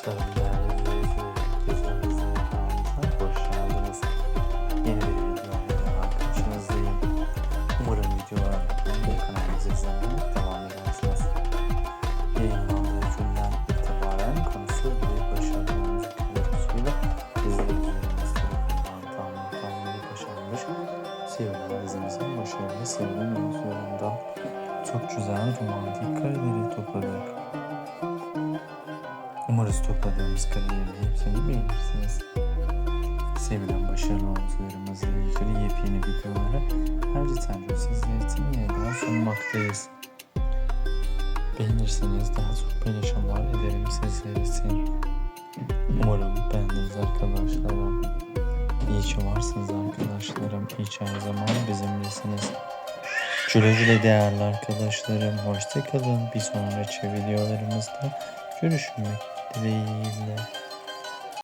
Arkadaşlarım değerli izleyicilerim, bizlerinize kanalımıza hoş geldiniz. Yeni bir videoyla karşınızdayım. Umarım videolarımı ve kanalımızı izlemeye devam edersiniz. Yayınlandığı günden itibaren konusu ve başarılı müzik videosuyla izleyicilerimiz tarafından tahmin tahmini başarılmış sevilen dizimizin başarılı sevilen oyuncularından çok güzel romantik kareleri topladık. Umarız topladığımız karelerin hepsini beğenirsiniz. Sevilen başarılı oyuncularımızla ilgili yepyeni videoları her sence sizler için yeniden sunmaktayız. Beğenirseniz daha çok paylaşımlar ederim sizler için. Umarım beğendiniz arkadaşlarım. İyi ki varsınız arkadaşlarım. İyi ki her zaman bizimlesiniz. Güle güle değerli arkadaşlarım. Hoşçakalın. Bir sonraki videolarımızda görüşmek dileğiyle.